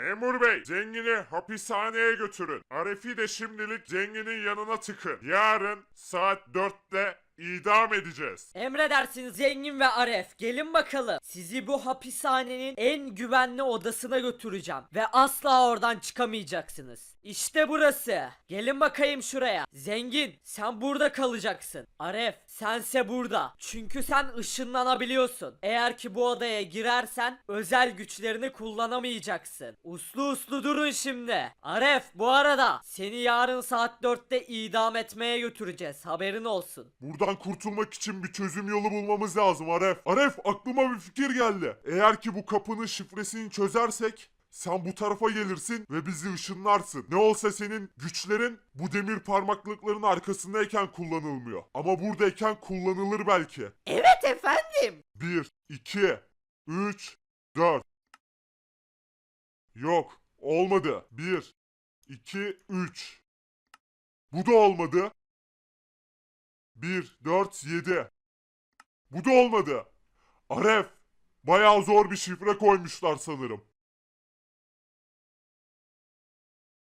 Memur bey, zengini hapishaneye götürün. Arif'i de şimdilik zenginin yanına tıkın. Yarın saat 4'te idam edeceğiz. Emredersiniz zengin ve Aref. Gelin bakalım. Sizi bu hapishanenin en güvenli odasına götüreceğim. Ve asla oradan çıkamayacaksınız. İşte burası. Gelin bakayım şuraya. Zengin sen burada kalacaksın. Aref sense burada. Çünkü sen ışınlanabiliyorsun. Eğer ki bu odaya girersen özel güçlerini kullanamayacaksın. Uslu uslu durun şimdi. Aref bu arada seni yarın saat 4'te idam etmeye götüreceğiz. Haberin olsun. Buradan kurtulmak için bir çözüm yolu bulmamız lazım Aref. Aref aklıma bir fikir geldi. Eğer ki bu kapının şifresini çözersek sen bu tarafa gelirsin ve bizi ışınlarsın. Ne olsa senin güçlerin bu demir parmaklıkların arkasındayken kullanılmıyor. Ama buradayken kullanılır belki. Evet efendim. 1, 2, 3, 4. Yok, olmadı. 1, 2, 3. Bu da olmadı. 1, 4, 7. Bu da olmadı. Aref, bayağı zor bir şifre koymuşlar sanırım.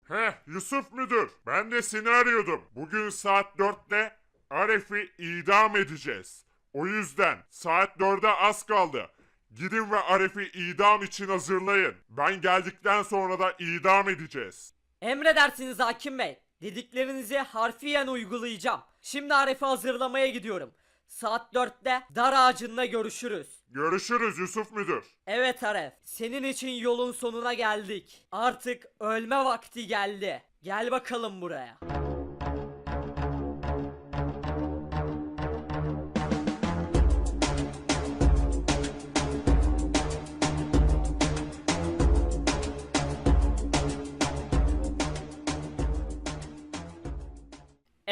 Heh, Yusuf müdür. Ben de seni arıyordum. Bugün saat 4'te Aref'i idam edeceğiz. O yüzden saat 4'e az kaldı. Gidin ve Aref'i idam için hazırlayın. Ben geldikten sonra da idam edeceğiz. Emredersiniz hakim bey. Dediklerinizi harfiyen uygulayacağım. Şimdi Arif'i hazırlamaya gidiyorum. Saat 4'te dar ağacında görüşürüz. Görüşürüz Yusuf müdür. Evet Aref, senin için yolun sonuna geldik. Artık ölme vakti geldi. Gel bakalım buraya.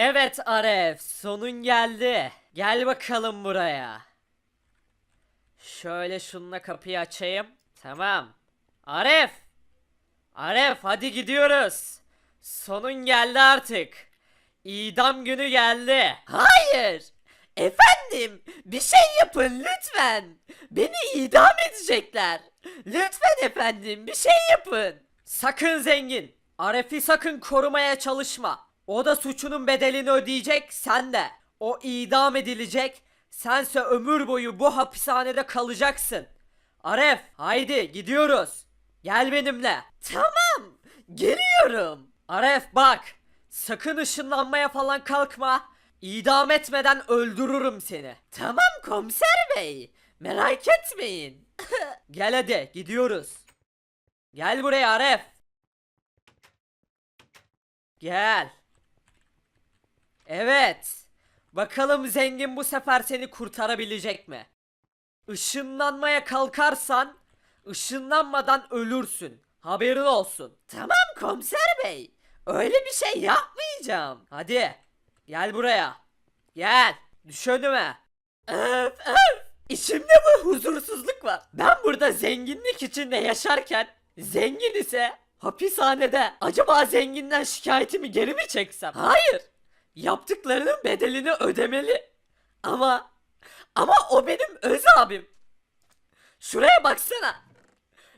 Evet Aref, sonun geldi. Gel bakalım buraya. Şöyle şununla kapıyı açayım. Tamam. Aref! Aref hadi gidiyoruz. Sonun geldi artık. İdam günü geldi. Hayır. Efendim bir şey yapın lütfen. Beni idam edecekler. Lütfen efendim bir şey yapın. Sakın zengin. Aref'i sakın korumaya çalışma. O da suçunun bedelini ödeyecek sen de. O idam edilecek. Sense ömür boyu bu hapishanede kalacaksın. Aref haydi gidiyoruz. Gel benimle. Tamam geliyorum. Aref bak sakın ışınlanmaya falan kalkma. İdam etmeden öldürürüm seni. Tamam komiser bey. Merak etmeyin. Gel hadi gidiyoruz. Gel buraya Aref. Gel. Evet. Bakalım zengin bu sefer seni kurtarabilecek mi? Işınlanmaya kalkarsan ışınlanmadan ölürsün. Haberin olsun. Tamam komiser bey. Öyle bir şey yapmayacağım. Hadi gel buraya. Gel. Düş önüme. Öf öf. İçimde bu huzursuzluk var. Ben burada zenginlik içinde yaşarken zengin ise hapishanede. Acaba zenginden şikayetimi geri mi çeksem? Hayır. Yaptıklarının bedelini ödemeli. Ama ama o benim öz abim. Şuraya baksana.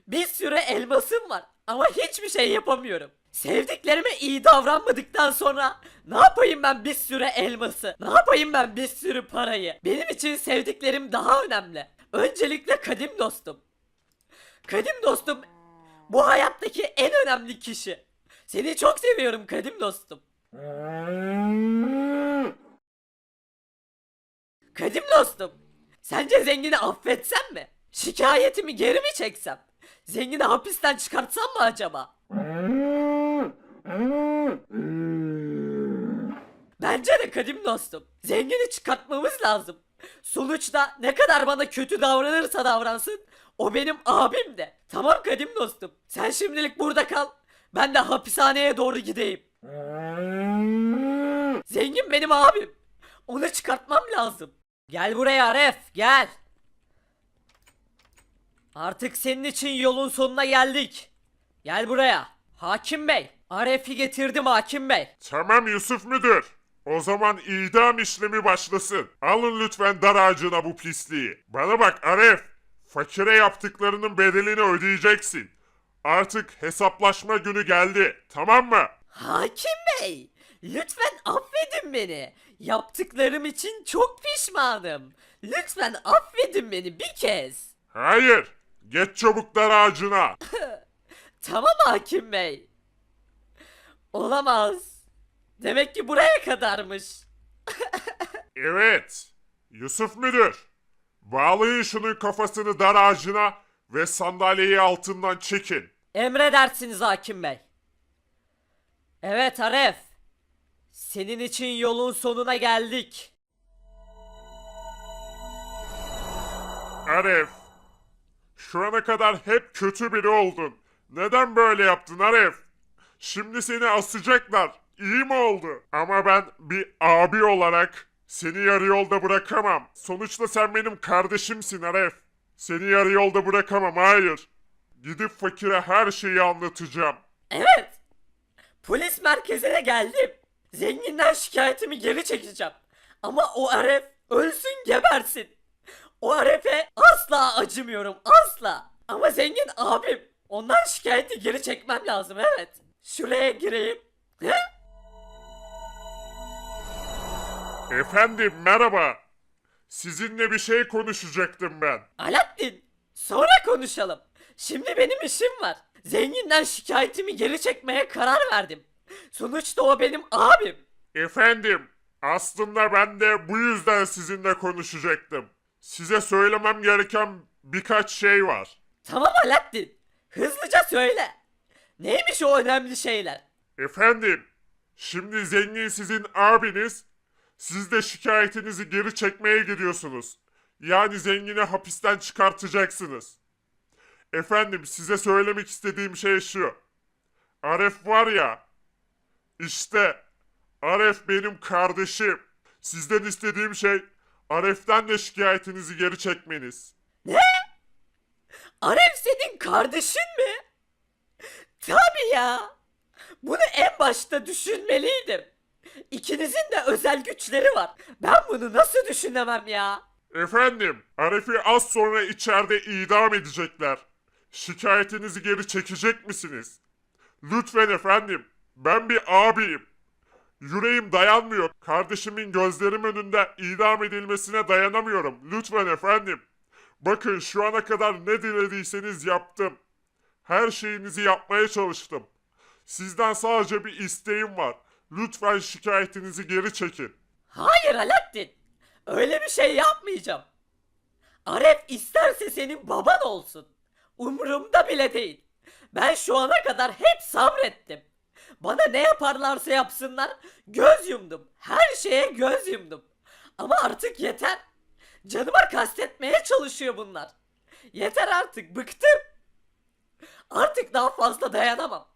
Bir sürü elmasım var ama hiçbir şey yapamıyorum. Sevdiklerime iyi davranmadıktan sonra ne yapayım ben bir sürü elması? Ne yapayım ben bir sürü parayı? Benim için sevdiklerim daha önemli. Öncelikle kadim dostum. Kadim dostum bu hayattaki en önemli kişi. Seni çok seviyorum kadim dostum. Kadim dostum, sence zengini affetsem mi? Şikayetimi geri mi çeksem? Zengini hapisten çıkartsam mı acaba? Bence de kadim dostum. Zengini çıkartmamız lazım. Sonuçta ne kadar bana kötü davranırsa davransın o benim abim de. Tamam kadim dostum. Sen şimdilik burada kal. Ben de hapishaneye doğru gideyim. Zengin benim abim. Onu çıkartmam lazım. Gel buraya Aref gel. Artık senin için yolun sonuna geldik. Gel buraya. Hakim bey. Aref'i getirdim hakim bey. Tamam Yusuf müdür. O zaman idam işlemi başlasın. Alın lütfen dar ağacına bu pisliği. Bana bak Aref. Fakire yaptıklarının bedelini ödeyeceksin. Artık hesaplaşma günü geldi. Tamam mı? Hakim Bey, lütfen affedin beni. Yaptıklarım için çok pişmanım. Lütfen affedin beni bir kez. Hayır. Geç çabuk dar ağacına. Tamam Hakim Bey. Olamaz. Demek ki buraya kadarmış. Evet. Yusuf müdür. Bağlayın şunun kafasını dar ağacına ve sandalyeyi altından çekin. Emredersiniz Hakim Bey. Evet Aref. Senin için yolun sonuna geldik. Aref. Şu ana kadar hep kötü biri oldun. Neden böyle yaptın Aref? Şimdi seni asacaklar. İyi mi oldu? Ama ben bir abi olarak seni yarı yolda bırakamam. Sonuçta sen benim kardeşimsin Aref. Seni yarı yolda bırakamam hayır. Gidip fakire her şeyi anlatacağım. Evet. Polis merkezine geldim. Zenginden şikayetimi geri çekeceğim. Ama o Aref ölsün gebersin. O Aref'e asla acımıyorum asla. Ama zengin abim. Ondan şikayeti geri çekmem lazım evet. Şuraya gireyim. He? Efendim merhaba. Sizinle bir şey konuşacaktım ben. Alaaddin sonra konuşalım. Şimdi benim işim var. Zenginden şikayetimi geri çekmeye karar verdim. Sonuçta o benim abim. Efendim, aslında ben de bu yüzden sizinle konuşacaktım. Size söylemem gereken birkaç şey var. Tamam Alaaddin. Hızlıca söyle. Neymiş o önemli şeyler? Efendim, şimdi zengin sizin abiniz, siz de şikayetinizi geri çekmeye gidiyorsunuz. Yani zengini hapisten çıkartacaksınız. Efendim, size söylemek istediğim şey şu. Aref var ya, işte Aref benim kardeşim. Sizden istediğim şey Aref'ten de şikayetinizi geri çekmeniz. Aref senin kardeşin mi? Tabii ya. Bunu en başta düşünmeliydim. İkinizin de özel güçleri var. Ben bunu nasıl düşünemem ya? Efendim, Aref'i az sonra içeride idam edecekler. Şikayetinizi geri çekecek misiniz? Lütfen efendim, ben bir abiyim. Yüreğim dayanmıyor. Kardeşimin gözlerim önünde idam edilmesine dayanamıyorum. Lütfen efendim. Bakın şu ana kadar ne dilediyseniz yaptım. Her şeyinizi yapmaya çalıştım. Sizden sadece bir isteğim var. Lütfen şikayetinizi geri çekin. Hayır Alaaddin. Öyle bir şey yapmayacağım. Aref isterse senin baban olsun. Umurumda bile değil. Ben şu ana kadar hep sabrettim. Bana ne yaparlarsa yapsınlar göz yumdum. Her şeye göz yumdum. Ama artık yeter. Canıma kastetmeye çalışıyor bunlar. Yeter artık bıktım. Artık daha fazla dayanamam.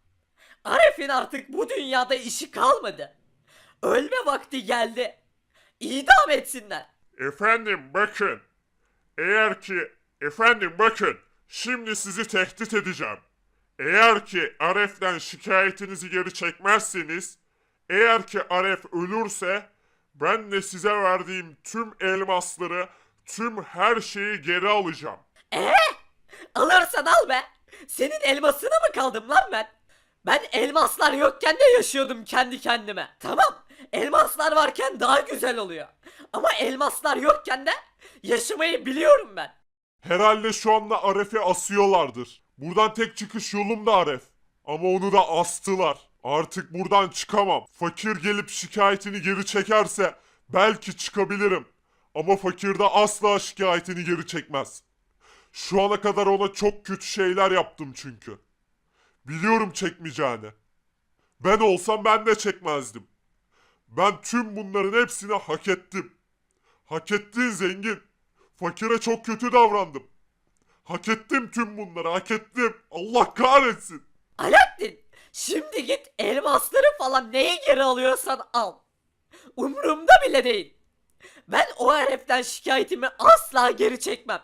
Aref'in artık bu dünyada işi kalmadı. Ölme vakti geldi. İdam etsinler. Efendim bakın. Eğer ki efendim bakın. Şimdi sizi tehdit edeceğim. Eğer ki Aref'ten şikayetinizi geri çekmezseniz, eğer ki Aref ölürse ben de size verdiğim tüm elmasları, tüm her şeyi geri alacağım. Ee? Alırsan al be. Senin elmasına mı kaldım lan ben? Ben elmaslar yokken de yaşıyordum kendi kendime. Tamam. Elmaslar varken daha güzel oluyor. Ama elmaslar yokken de yaşamayı biliyorum ben. Herhalde şu anda Aref'i asıyorlardır. Buradan tek çıkış yolum da Aref. Ama onu da astılar. Artık buradan çıkamam. Fakir gelip şikayetini geri çekerse belki çıkabilirim. Ama fakir de asla şikayetini geri çekmez. Şu ana kadar ona çok kötü şeyler yaptım çünkü. Biliyorum çekmeyeceğini. Ben olsam ben de çekmezdim. Ben tüm bunların hepsini hak ettim. Hak ettin zengin. Fakire çok kötü davrandım. Hak ettim tüm bunları hak ettim. Allah kahretsin. Alaaddin şimdi git elmasları falan neyi geri alıyorsan al. Umurumda bile değil. Ben o heriften şikayetimi asla geri çekmem.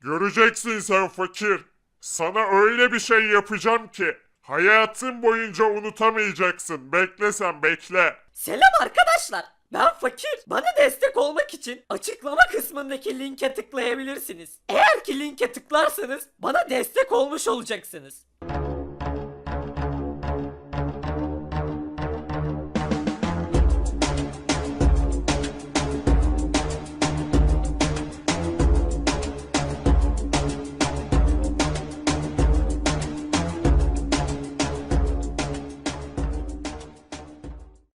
Göreceksin sen fakir. Sana öyle bir şey yapacağım ki hayatın boyunca unutamayacaksın. Bekle sen bekle. Selam arkadaşlar. Ben fakir. Bana destek olmak için açıklama kısmındaki linke tıklayabilirsiniz. Eğer ki linke tıklarsanız bana destek olmuş olacaksınız.